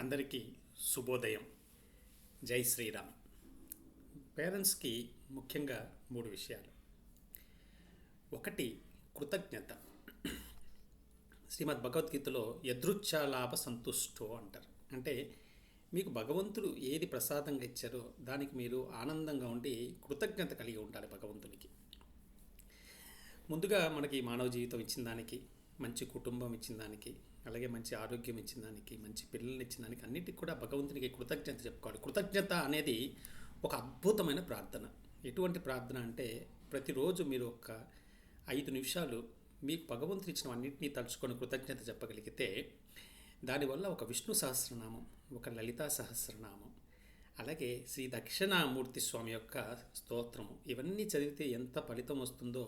అందరికీ శుభోదయం. జై శ్రీరామ్. పేరెంట్స్కి ముఖ్యంగా మూడు విషయాలు. ఒకటి కృతజ్ఞత. శ్రీమద్ భగవద్గీతలో యదృచ్ఛాలాభ సంతుష్టో అంటారు. అంటే మీకు భగవంతుడు ఏది ప్రసాదంగా ఇచ్చారో దానికి మీరు ఆనందంగా ఉండి కృతజ్ఞత కలిగి ఉండాలి భగవంతునికి. ముందుగా మనకి మానవ జీవితం ఇచ్చిన దానికి మంచి కుటుంబం ఇచ్చిన దానికి అలాగే మంచి ఆరోగ్యం ఇచ్చిన దానికి మంచి పిల్లల్ని ఇచ్చిన దానికి అన్నిటికి కూడా భగవంతునికి కృతజ్ఞత చెప్పుకోవాలి. కృతజ్ఞత అనేది ఒక అద్భుతమైన ప్రార్థన. ఎటువంటి ప్రార్థన అంటే ప్రతిరోజు మీరు ఒక ఐదు నిమిషాలు మీకు భగవంతుడు ఇచ్చిన అన్నింటినీ తలుచుకొని కృతజ్ఞత చెప్పగలిగితే దానివల్ల ఒక విష్ణు సహస్రనామం ఒక లలితా సహస్రనామం అలాగే శ్రీ దక్షిణామూర్తి స్వామి యొక్క స్తోత్రము ఇవన్నీ చదివితే ఎంత ఫలితం వస్తుందో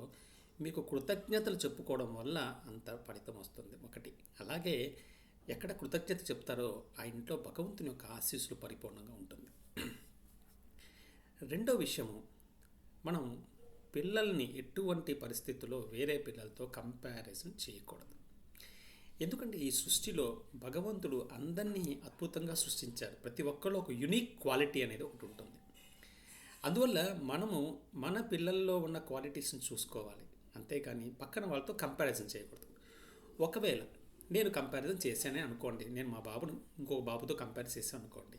మీకు కృతజ్ఞతలు చెప్పుకోవడం వల్ల అంత ఫలితం వస్తుంది. ఒకటి. అలాగే ఎక్కడ కృతజ్ఞత చెప్తారో ఆ ఇంట్లో భగవంతుని యొక్క ఆశీస్సులు పరిపూర్ణంగా ఉంటుంది. రెండో విషయము మనం పిల్లల్ని ఎటువంటి పరిస్థితుల్లో వేరే పిల్లలతో కంపారిజన్ చేయకూడదు. ఎందుకంటే ఈ సృష్టిలో భగవంతుడు అందరినీ అద్భుతంగా సృష్టించారు. ప్రతి ఒక్కళ్ళు ఒక యునిక్ క్వాలిటీ అనేది ఒకటి ఉంటుంది. అందువల్ల మనము మన పిల్లల్లో ఉన్న క్వాలిటీస్ని చూసుకోవాలి. అంతేకాని పక్కన వాళ్ళతో కంపారిజన్ చేయకూడదు. ఒకవేళ నేను కంపారిజన్ చేశానే అనుకోండి నేను మా బాబును ఇంకొక బాబుతో కంపేర్ చేశాను అనుకోండి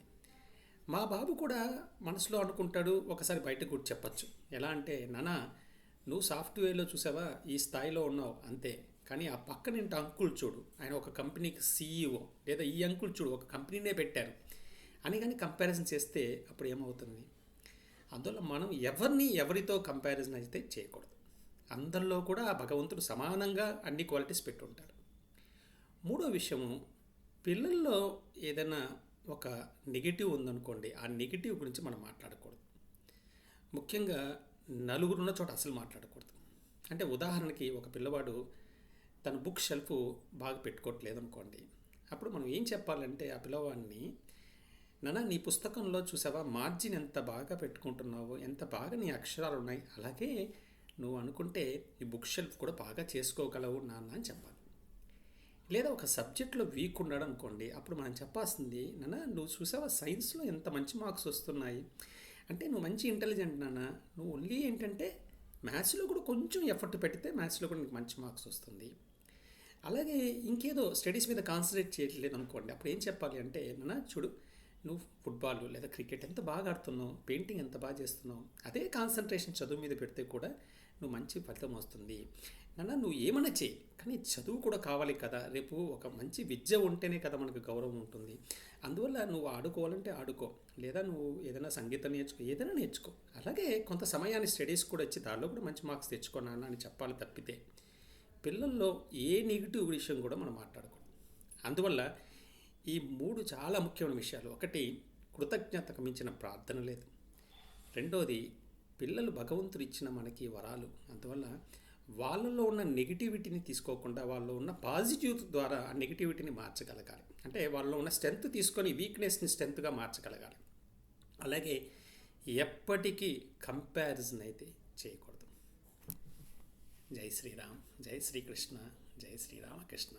మా బాబు కూడా మనసులో అనుకుంటాడు ఒకసారి బయటకు కూడా చెప్పచ్చు. ఎలా అంటే నానా నువ్వు సాఫ్ట్వేర్లో చూసావా? ఈ స్థాయిలో ఉన్నావు. అంతే. కానీ ఆ పక్కన ఇంటి అంకుల్ చూడు ఆయన ఒక కంపెనీకి సీఈఓ లేదా ఈ అంకుల్ చూడు ఒక కంపెనీనే పెట్టారు. అని కానీ కంపారిజన్ చేస్తే అప్పుడు ఏమవుతుంది? అందువల్ల మనం ఎవరిని ఎవరితో కంపారిజన్ అయితే చేయకూడదు. అందరిలో కూడా ఆ భగవంతుడు సమానంగా అన్ని క్వాలిటీస్ పెట్టుంటారు మూడో విషయము పిల్లల్లో ఏదైనా ఒక నెగిటివ్ ఉందనుకోండి ఆ నెగిటివ్ గురించి మనం మాట్లాడకూడదు. ముఖ్యంగా నలుగురున్న చోట అసలు మాట్లాడకూడదు. అంటే ఉదాహరణకి ఒక పిల్లవాడు తన బుక్ షెల్ఫ్ బాగా పెట్టుకోవట్లేదు అనుకోండి అప్పుడు మనం ఏం చెప్పాలంటే ఆ పిల్లవాడిని నాన్న నీ పుస్తకంలో చూసావా? మార్జిన్ ఎంత బాగా పెట్టుకుంటున్నావు? ఎంత బాగా నీ అక్షరాలు ఉన్నాయి? అలాగే నువ్వు అనుకుంటే ఈ బుక్ షెల్ఫ్ కూడా బాగా చేసుకోగలవు నాన్న అని చెప్పాలి. లేదా ఒక సబ్జెక్ట్లో వీక్ ఉండడం అనుకోండి అప్పుడు మనం చెప్పాల్సింది నాన్న నువ్వు చూసావా సైన్స్లో ఎంత మంచి మార్క్స్ వస్తున్నాయి? అంటే నువ్వు మంచి ఇంటెలిజెంట్ నాన్న నువ్వు ఓన్లీ ఏంటంటే మ్యాథ్స్లో కూడా కొంచెం ఎఫర్ట్ పెడితే మ్యాథ్స్లో కూడా నీకు మంచి మార్క్స్ వస్తుంది. అలాగే ఇంకేదో స్టడీస్ మీద కాన్సన్ట్రేట్ చేయట్లేదు అనుకోండి అప్పుడు ఏం చెప్పాలి అంటే నాన్న చూడు నువ్వు ఫుట్బాల్ లేదా క్రికెట్ ఎంత బాగా ఆడుతున్నావు పెయింటింగ్ ఎంత బాగా చేస్తున్నావు అదే కాన్సన్ట్రేషన్ చదువు మీద పెడితే కూడా నువ్వు మంచి ఫలితం వస్తుంది. నాన్న నువ్వు ఏమైనా చేయి కానీ చదువు కూడా కావాలి కదా. రేపు ఒక మంచి విద్య ఉంటేనే కదా మనకు గౌరవం ఉంటుంది. అందువల్ల నువ్వు ఆడుకోవాలంటే ఆడుకో లేదా నువ్వు ఏదైనా సంగీతం నేర్చుకో ఏదైనా నేర్చుకో. అలాగే కొంత సమయాన్ని స్టడీస్ కూడా వచ్చి దానిలో కూడా మంచి మార్క్స్ తెచ్చుకో నాన్న అని చెప్పాలి తప్పితే పిల్లల్లో ఏ నెగిటివ్ విషయం కూడా మనం మాట్లాడకూడదు. అందువల్ల ఈ మూడు చాలా ముఖ్యమైన విషయాలు. ఒకటి కృతజ్ఞతకు మించిన ప్రార్థన లేదు. రెండోది పిల్లలు భగవంతుడు ఇచ్చిన మనకి వరాలు. అందువల్ల వాళ్ళలో ఉన్న నెగిటివిటీని తీసుకోకుండా వాళ్ళలో ఉన్న పాజిటివ్ ద్వారా ఆ నెగిటివిటీని మార్చగలగాలి. అంటే వాళ్ళలో ఉన్న స్ట్రెంత్ తీసుకొని వీక్నెస్ని స్ట్రెంత్గా మార్చగలగాలి. అలాగే ఎప్పటికీ కంపారిజన్ అయితే చేయకూడదు. జై శ్రీరామ్ జై శ్రీకృష్ణ జై శ్రీరామకృష్ణ.